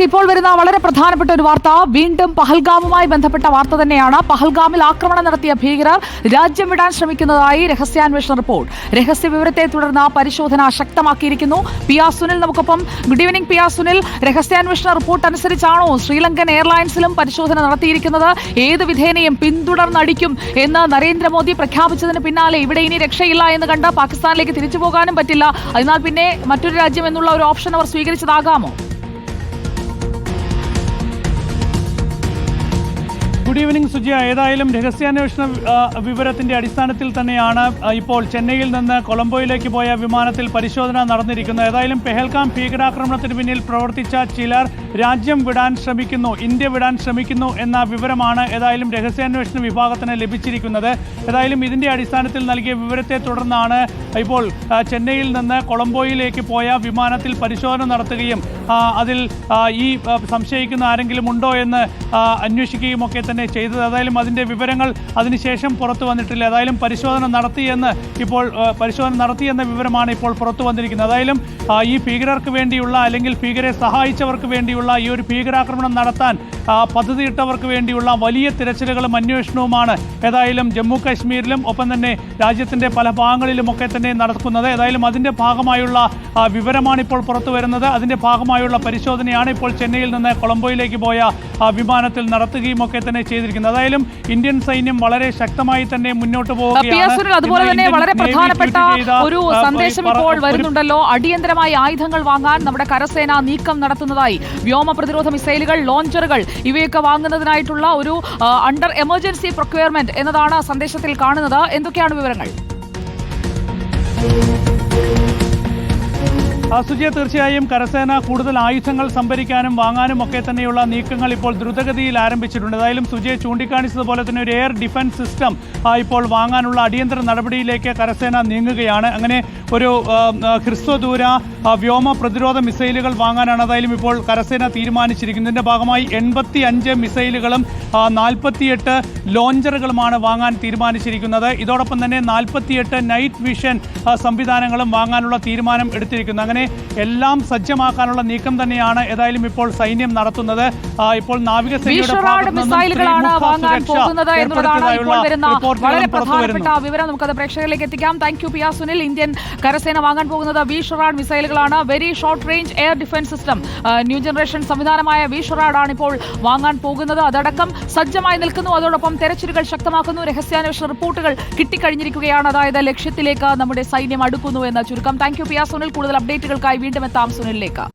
ഇപ്പോൾ വരുന്ന വളരെ പ്രധാനപ്പെട്ട ഒരു വാർത്ത. വീണ്ടും പഹൽഗാമുമായി ബന്ധപ്പെട്ട വാർത്ത തന്നെയാണ്. പഹൽഗാമിൽ ആക്രമണം നടത്തിയ ഭീകരർ രാജ്യം വിടാൻ ശ്രമിക്കുന്നതായി രഹസ്യാന്വേഷണ റിപ്പോർട്ട്. രഹസ്യ വിവരത്തെ തുടർന്ന് പരിശോധന ശക്തമാക്കിയിരിക്കുന്നു. പി ആർ സുനിൽ നമുക്കൊപ്പം. Good evening P R Sunil. രഹസ്യാന്വേഷണ റിപ്പോർട്ട് അനുസരിച്ചാണോ ശ്രീലങ്കൻ എയർലൈൻസിലും പരിശോധന നടത്തിയിരിക്കുന്നത്? ഏത് വിധേനയും പിന്തുടർന്നടിക്കും എന്ന് നരേന്ദ്രമോദി പ്രഖ്യാപിച്ചതിന് പിന്നാലെ ഇവിടെ ഇനി രക്ഷയില്ല എന്ന് കണ്ട് പാകിസ്ഥാനിലേക്ക് തിരിച്ചു പോകാനും പറ്റില്ല. അതിനാൽ പിന്നെ മറ്റൊരു രാജ്യം എന്നുള്ള ഒരു ഓപ്ഷൻ അവർ സ്വീകരിച്ചതാകാമോ? Good evening Sujiya. ഏതായാലും രഹസ്യാന്വേഷണ വിവരത്തിന്റെ അടിസ്ഥാനത്തിൽ തന്നെയാണ് ഇപ്പോൾ ചെന്നൈയിൽ നിന്ന് കൊളംബോയിലേക്ക് പോയ വിമാനത്തിൽ പരിശോധന നടന്നിരിക്കുന്നത്. ഏതായാലും പെഹൽഗാം ഭീകരാക്രമണത്തിന് പിന്നിൽ പ്രവർത്തിച്ച ചിലർ രാജ്യം വിടാൻ ശ്രമിക്കുന്നു ഇന്ത്യ വിടാൻ ശ്രമിക്കുന്നു എന്ന വിവരമാണ് ഏതായാലും രഹസ്യാന്വേഷണ വിഭാഗത്തിന് ലഭിച്ചിരിക്കുന്നത്. ഏതായാലും ഇതിന്റെ അടിസ്ഥാനത്തിൽ നൽകിയ വിവരത്തെ തുടർന്നാണ് ഇപ്പോൾ ചെന്നൈയിൽ നിന്ന് കൊളംബോയിലേക്ക് പോയ വിമാനത്തിൽ പരിശോധന നടത്തുകയും അതിൽ ഈ സംശയിക്കുന്ന ആരെങ്കിലും ഉണ്ടോ എന്ന് അന്വേഷിക്കുകയും ഒക്കെ തന്നെ ചെയ്തത്. ഏതായാലും അതിന്റെ വിവരങ്ങൾ അതിനുശേഷം പുറത്തു വന്നിട്ടില്ല. ഏതായാലും പരിശോധന നടത്തിയെന്ന് ഇപ്പോൾ പരിശോധന നടത്തിയെന്ന വിവരമാണ് ഇപ്പോൾ പുറത്തു വന്നിരിക്കുന്നത്. ഏതായാലും ഈ ഭീകരർക്ക് വേണ്ടിയുള്ള അല്ലെങ്കിൽ ഭീകരെ സഹായിച്ചവർക്ക് വേണ്ടിയുള്ള ഈ ഒരു ഭീകരാക്രമണം നടത്താൻ പദ്ധതിയിട്ടവർക്ക് വേണ്ടിയുള്ള വലിയ തിരച്ചിലുകളും അന്വേഷണവുമാണ് ഏതായാലും ജമ്മു കാശ്മീരിലും ഒപ്പം തന്നെ രാജ്യത്തിന്റെ പല ഭാഗങ്ങളിലുമൊക്കെ തന്നെ നടക്കുന്നത്. ഏതായാലും അതിന്റെ ഭാഗമായുള്ള വിവരമാണ് ഇപ്പോൾ പുറത്തു വരുന്നത്. അതിന്റെ ഭാഗമായുള്ള പരിശോധനയാണ് ഇപ്പോൾ ചെന്നൈയിൽ നിന്ന് കൊളംബോയിലേക്ക് പോയ ആ, വിമാനത്തിൽ നടത്തുകയും ഒക്കെ തന്നെ ചെയ്തിരിക്കുന്നത്. അതായാലും ഇന്ത്യൻ സൈന്യം വളരെ ശക്തമായി തന്നെ മുന്നോട്ട് പോകുകയാണ് അതുപോലെ തന്നെ വളരെ പ്രധാനപ്പെട്ട ഒരു സന്ദേശം ഇപ്പോൾ വരുന്നുണ്ടല്ലോ. അടിയന്തരമായി ആയുധങ്ങൾ വാങ്ങാൻ നമ്മുടെ കരസേന നീക്കം നടത്തുന്നതായി. വ്യോമ പ്രതിരോധ മിസൈലുകൾ ലോഞ്ചറുകൾ ഇവയൊക്കെ വാങ്ങുന്നതിനായിട്ടുള്ള ഒരു അണ്ടർ എമർജൻസി പ്രൊക്യൂർമെന്റ് എന്നതാണ് സന്ദേശത്തിൽ കാണുന്നത്. എന്തൊക്കെയാണ് വിവരങ്ങൾ? സുജിയ തീർച്ചയായും കരസേന കൂടുതൽ ആയുധങ്ങൾ സംഭരിക്കാനും വാങ്ങാനും ഒക്കെ തന്നെയുള്ള നീക്കങ്ങൾ ഇപ്പോൾ ദ്രുതഗതിയിൽ ആരംഭിച്ചിട്ടുണ്ട്. ഏതായാലും സുജിയെ ചൂണ്ടിക്കാണിച്ചതുപോലെ തന്നെ ഒരു എയർ ഡിഫൻസ് സിസ്റ്റം ഇപ്പോൾ വാങ്ങാനുള്ള അടിയന്തര നടപടിയിലേക്ക് കരസേന നീങ്ങുകയാണ്. അങ്ങനെ ഒരു ഹ്രസ്വദൂര വ്യോമ പ്രതിരോധ മിസൈലുകൾ വാങ്ങാനാണ് ഏതായാലും ഇപ്പോൾ കരസേന തീരുമാനിച്ചിരിക്കുന്നതിന്റെ ഭാഗമായി എൺപത്തി അഞ്ച് മിസൈലുകളും നാൽപ്പത്തിയെട്ട് ലോഞ്ചറുകളുമാണ് വാങ്ങാൻ തീരുമാനിച്ചിരിക്കുന്നത്. ഇതോടൊപ്പം തന്നെ നാൽപ്പത്തിയെട്ട് നൈറ്റ് വിഷൻ സംവിധാനങ്ങളും വാങ്ങാനുള്ള തീരുമാനം എടുത്തിരിക്കുന്നു. അങ്ങനെ എല്ലാം സജ്ജമാക്കാനുള്ള നീക്കം തന്നെയാണ് ഏതായാലും ഇപ്പോൾ സൈന്യം നടത്തുന്നത്. ഇപ്പോൾ നാവികസേനയുടെ വിവരം. നമുക്കത് പ്രേക്ഷകരിലേക്ക് എത്തിക്കാം. Thank you P Sunil Indian കരസേന വാങ്ങാൻ പോകുന്നത് V SHORAD മിസൈലുകളാണ്. Very short range air defence system new generation സംവിധാനമായ വി ഷൊറാഡാണ് ഇപ്പോൾ വാങ്ങാൻ പോകുന്നത്. അതടക്കം സജ്ജമായി നിൽക്കുന്നു. അതോടൊപ്പം തെരച്ചിലുകൾ ശക്തമാക്കുന്നു. രഹസ്യാന്വേഷണ റിപ്പോർട്ടുകൾ കിട്ടിക്കഴിഞ്ഞിരിക്കുകയാണ്. അതായത് ലക്ഷ്യത്തിലേക്ക് നമ്മുടെ സൈന്യം അടുക്കുന്നു എന്ന ചുരുക്കം. Thank you P R Sunil കൂടുതൽ അപ്ഡേറ്റുകൾക്കായി വീണ്ടും എത്താം സുനിലിലേക്ക്.